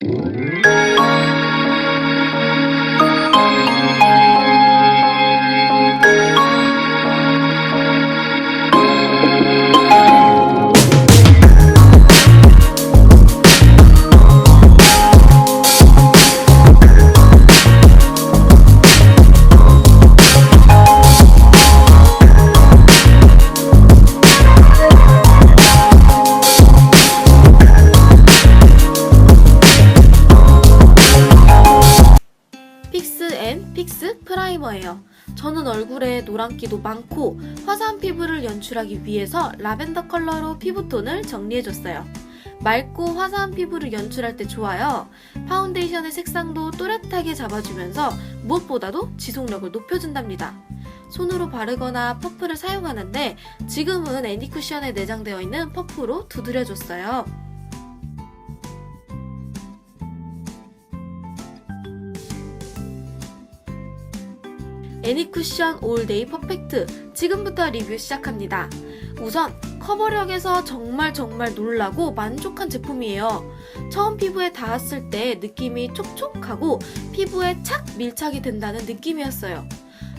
픽 픽스 프라이머예요. 저는 얼굴에 노란기도 많고 화사한 피부를 연출하기 위해서 라벤더 컬러로 피부톤을 정리해줬어요. 맑고 화사한 피부를 연출할 때 좋아요. 파운데이션의 색상도 또렷하게 잡아주면서 무엇보다도 지속력을 높여준답니다. 손으로 바르거나 퍼프를 사용하는데 지금은 애니쿠션에 내장되어 있는 퍼프로 두드려줬어요. 애니쿠션 올데이 퍼펙트 지금부터 리뷰 시작합니다. 우선 커버력에서 정말 정말 놀라고 만족한 제품이에요. 처음 피부에 닿았을 때 느낌이 촉촉하고 피부에 착 밀착이 된다는 느낌이었어요.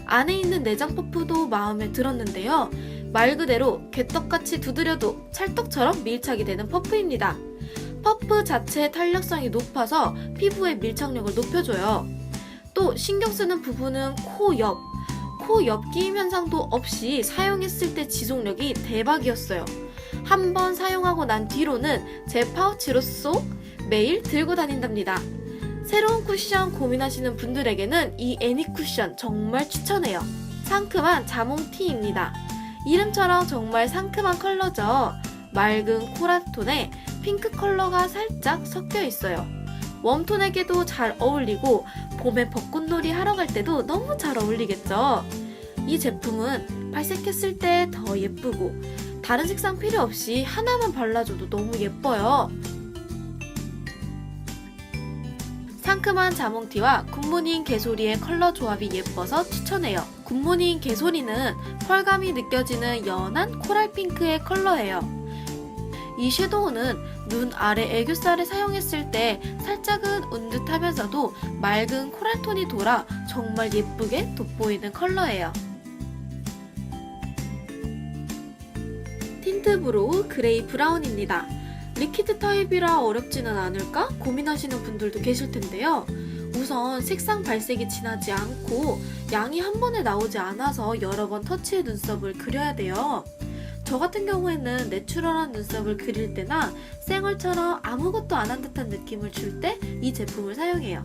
안에 있는 내장 퍼프도 마음에 들었는데요. 말 그대로 개떡같이 두드려도 찰떡처럼 밀착이 되는 퍼프입니다. 퍼프 자체의 탄력성이 높아서 피부의 밀착력을 높여줘요. 또 신경 쓰는 부분은 코 옆. 코 옆끼임 현상도 없이 사용했을 때 지속력이 대박이었어요. 한 번 사용하고 난 뒤로는 제 파우치로 쏙 매일 들고 다닌답니다. 새로운 쿠션 고민하시는 분들에게는 이 애니 쿠션 정말 추천해요. 상큼한 자몽 티입니다. 이름처럼 정말 상큼한 컬러죠. 맑은 코랄톤에 핑크 컬러가 살짝 섞여 있어요. 웜톤에게도 잘 어울리고 봄에 벚꽃놀이 하러 갈 때도 너무 잘 어울리겠죠. 이 제품은 발색했을 때 더 예쁘고 다른 색상 필요 없이 하나만 발라줘도 너무 예뻐요. 상큼한 자몽티와 굿모닝 개소리의 컬러 조합이 예뻐서 추천해요. 굿모닝 개소리는 펄감이 느껴지는 연한 코랄 핑크의 컬러예요. 이 섀도우는 눈 아래 애교살을 사용했을 때 살짝은 은듯하면서도 맑은 코랄톤이 돌아 정말 예쁘게 돋보이는 컬러예요. 틴트 브로우 그레이 브라운입니다. 리퀴드 타입이라 어렵지는 않을까 고민하시는 분들도 계실 텐데요. 우선 색상 발색이 진하지 않고 양이 한 번에 나오지 않아서 여러 번 터치해 눈썹을 그려야 돼요. 저 같은 경우에는 내추럴한 눈썹을 그릴 때나 쌩얼처럼 아무것도 안 한 듯한 느낌을 줄 때 이 제품을 사용해요.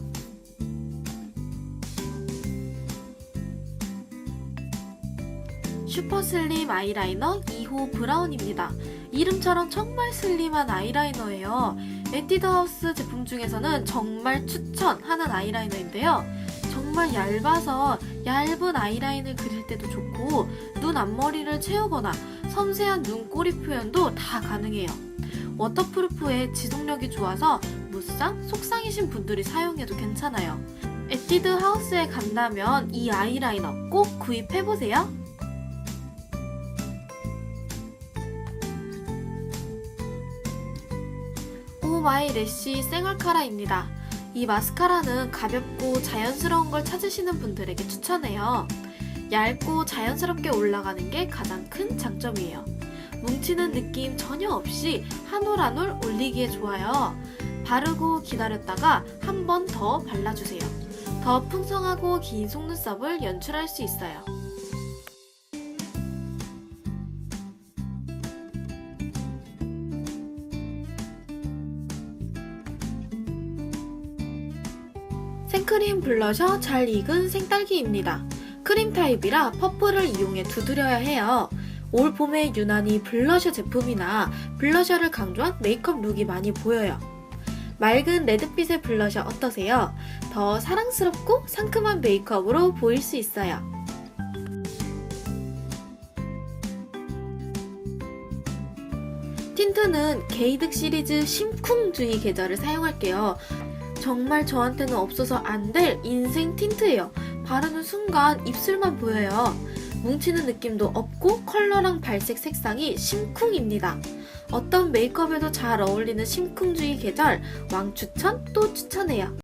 슈퍼 슬림 아이라이너 2호 브라운입니다. 이름처럼 정말 슬림한 아이라이너예요. 에뛰드 하우스 제품 중에서는 정말 추천하는 아이라이너인데요. 정말 얇아서 얇은 아이라인을 그릴 때도 좋고 눈 앞머리를 채우거나 섬세한 눈꼬리 표현도 다 가능해요. 워터프루프에 지속력이 좋아서 무쌍, 속상이신 분들이 사용해도 괜찮아요. 에뛰드 하우스에 간다면 이 아이라이너 꼭 구입해보세요. 오마이 래쉬 생얼카라입니다. 이 마스카라는 가볍고 자연스러운 걸 찾으시는 분들에게 추천해요. 얇고 자연스럽게 올라가는 게 가장 큰 장점이에요. 뭉치는 느낌 전혀 없이 한 올 한 올 올리기에 좋아요. 바르고 기다렸다가 한 번 더 발라주세요. 더 풍성하고 긴 속눈썹을 연출할 수 있어요. 생크림 블러셔 잘 익은 생딸기입니다. 크림 타입이라 퍼플을 이용해 두드려야 해요. 올 봄에 유난히 블러셔 제품이나 블러셔를 강조한 메이크업 룩이 많이 보여요. 맑은 레드빛의 블러셔 어떠세요? 더 사랑스럽고 상큼한 메이크업으로 보일 수 있어요. 틴트는 게이득 시리즈 심쿵주의 계절을 사용할게요. 정말 저한테는 없어서 안 될 인생 틴트예요. 바르는 순간 입술만 보여요. 뭉치는 느낌도 없고 컬러랑 발색 색상이 심쿵입니다. 어떤 메이크업에도 잘 어울리는 심쿵주의 계절 왕 추천 또 추천해요.